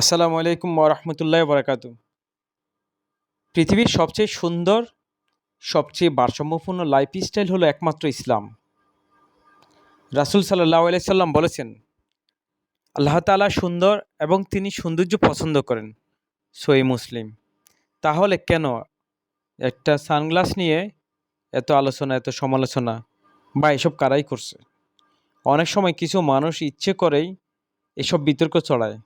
আসসালামু আলাইকুম ওরহমতুল্লাহ বরাকাত পৃথিবীর সবচেয়ে সুন্দর, সবচেয়ে ভারসাম্যপূর্ণ লাইফ স্টাইল হলো একমাত্র ইসলাম। রাসুল সাল্লাহ আলাইসাল্লাম বলেছেন, আল্লাহ তালা সুন্দর এবং তিনি সৌন্দর্য পছন্দ করেন সই মুসলিম। তাহলে কেন একটা সানগ্লাস নিয়ে এত আলোচনা, এত সমালোচনা বা এসব কারাই করছে? অনেক সময় কিছু মানুষ ইচ্ছে করেই এসব বিতর্ক চড়ায়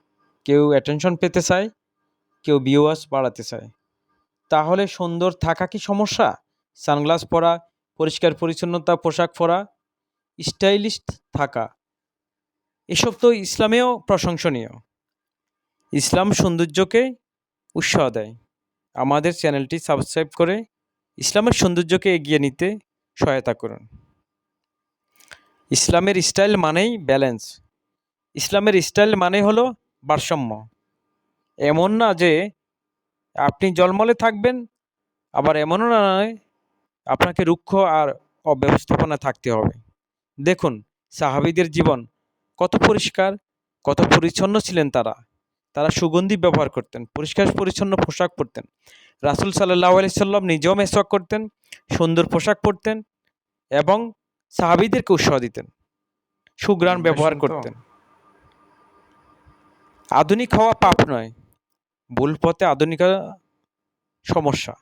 কেউ অ্যাটেনশন পেতে চায়, কেউ ভিউয়ার্স বাড়াতে চায়। তাহলে সুন্দর থাকা কি সমস্যা? সানগ্লাস পরা, পরিষ্কার পরিচ্ছন্নতা, পোশাক পরা স্টাইলিস্ট থাকা। এসব তো ইসলামেও প্রশংসনীয়। ইসলাম সৌন্দর্যকে উৎসাহ দেয়। আমাদের চ্যানেলটি সাবস্ক্রাইব করে ইসলামের সৌন্দর্যকে এগিয়ে নিতে সহায়তা করুন। ইসলামের স্টাইল মানেই ব্যালেন্স ইসলামের স্টাইল মানে হলো ভারসাম্য। এমন না যে আপনি জলমলে থাকবেন আবার এমনও না নয় আপনাকে রুক্ষ আর অব্যবস্থাপনা থাকতে হবে। দেখুন সাহাবিদের জীবন কত পরিষ্কার কত পরিচ্ছন্ন ছিলেন তারা। তারা সুগন্ধি ব্যবহার করতেন পরিষ্কার পরিচ্ছন্ন পোশাক পরতেন। রাসুল সাল্লাহ আলি সাল্লাম নিজেও মেসওয়াক করতেন সুন্দর পোশাক পরতেন এবং সাহাবিদেরকে উৎসাহ দিতেন। সুগ্রাণ ব্যবহার করতেন। আধুনিক হওয়া পাপ নয় ভুল পথে আধুনিক সমস্যা।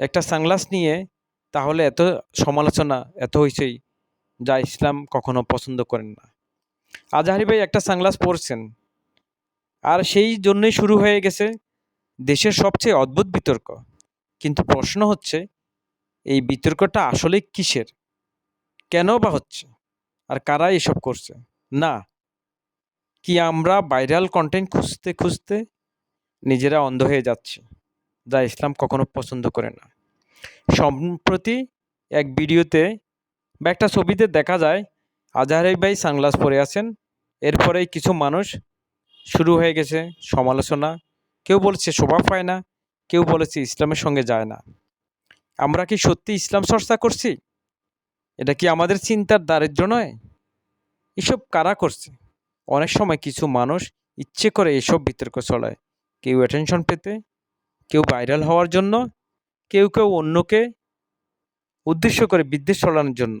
একটা সানগ্লাস নিয়ে তাহলে এত সমালোচনা, এত হইচই যা ইসলাম কখনো পছন্দ করেন না। আজহারি ভাই একটা সানগ্লাস পরছেন, আর সেই জন্যই শুরু হয়ে গেছে দেশের সবচেয়ে অদ্ভুত বিতর্ক। কিন্তু প্রশ্ন হচ্ছে, এই বিতর্কটা আসলে কিসের? কেন বা হচ্ছে? আর কারা এসব করছে? না কি আমরা ভাইরাল কন্টেন্ট খুঁজতে খুঁজতে নিজেরা অন্ধ হয়ে যাচ্ছি যা ইসলাম কখনো পছন্দ করে না। সম্প্রতি এক ভিডিওতে বা একটা ছবিতে দেখা যায়, আজহারি ভাই সানগ্লাস পরে আছেন। এরপরেই কিছু মানুষ শুরু হয়ে গেছে সমালোচনা। কেউ বলছে শোভা পায় না, কেউ বলেছে ইসলামের সঙ্গে যায় না। আমরা কি সত্যি ইসলাম চর্চা করছি? এটা কি আমাদের চিন্তার দারিদ্র নয়? এসব কারা করছে? অনেক সময় কিছু মানুষ ইচ্ছে করে এসব বিতর্ক চলায় কেউ অ্যাটেনশন পেতে, কেউ ভাইরাল হওয়ার জন্য, কেউ কেউ অন্যকে উদ্দেশ্য করে বিদ্বেষ চলানোর জন্য।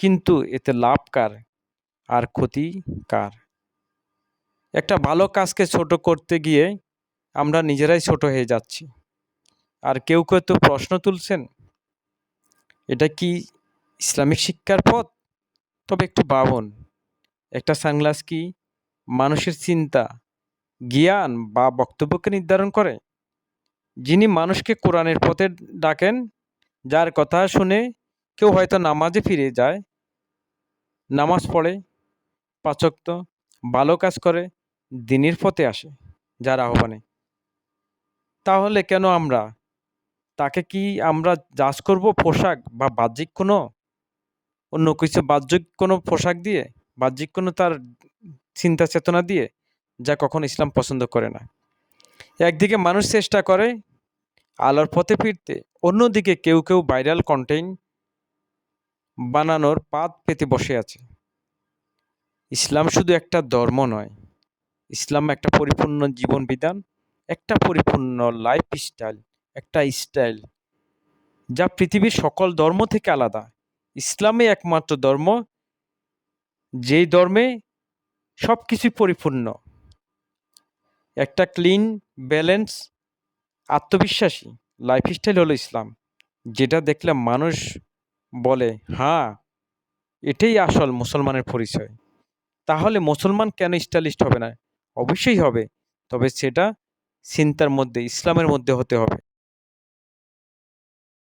কিন্তু এতে লাভ কার? আর ক্ষতি কার? একটা ভালো কাজকে ছোট করতে গিয়ে আমরা নিজেরাই ছোট হয়ে যাচ্ছি। আর কেউ কেউ তো প্রশ্ন তুলছেন, এটা কি ইসলামিক শিক্ষার পথ? তবে একটু বাবন একটা সানগ্লাস কি মানুষের চিন্তা, জ্ঞান বা বক্তব্যকে নির্ধারণ করে? যিনি মানুষকে কোরআনের পথে ডাকেন, যার কথা শুনে কেউ হয়তো নামাজে ফিরে যায়, নামাজ পড়ে পাচক্ত ভালো কাজ করে, দিনের পথে আসে যার আহ্বানে। তাহলে কেন আমরা? তাকে কি আমরা জাজ করব পোশাক বা বাহ্যিক কোনো? অন্য কিছু বাহ্যিক কোনো পোশাক দিয়ে? বাহ্যিক কোনো তার চিন্তা চেতনা দিয়ে যা কখনো ইসলাম পছন্দ করে না। একদিকে মানুষ চেষ্টা করে আলোর পথে ফিরতে, অন্যদিকে কেউ কেউ ভাইরাল কন্টেন্ট বানানোর পাত পেতে বসে আছে। ইসলাম শুধু একটা ধর্ম নয়, ইসলাম একটা পরিপূর্ণ জীবন বিধান একটা পরিপূর্ণ লাইফ স্টাইল একটা স্টাইল যা পৃথিবীর সকল ধর্ম থেকে আলাদা। ইসলামে একমাত্র ধর্ম যেই ধর্মে সব কিছুই পরিপূর্ণ। একটা ক্লিন ব্যালেন্স আত্মবিশ্বাসী লাইফস্টাইল হলো ইসলাম, যেটা দেখলে মানুষ বলে হ্যাঁ এটাই আসল মুসলমানের পরিচয়। তাহলে মুসলমান কেন স্টাইলিস্ট হবে না? অবশ্যই হবে, তবে সেটা চিন্তার মধ্যে, ইসলামের মধ্যে হতে হবে।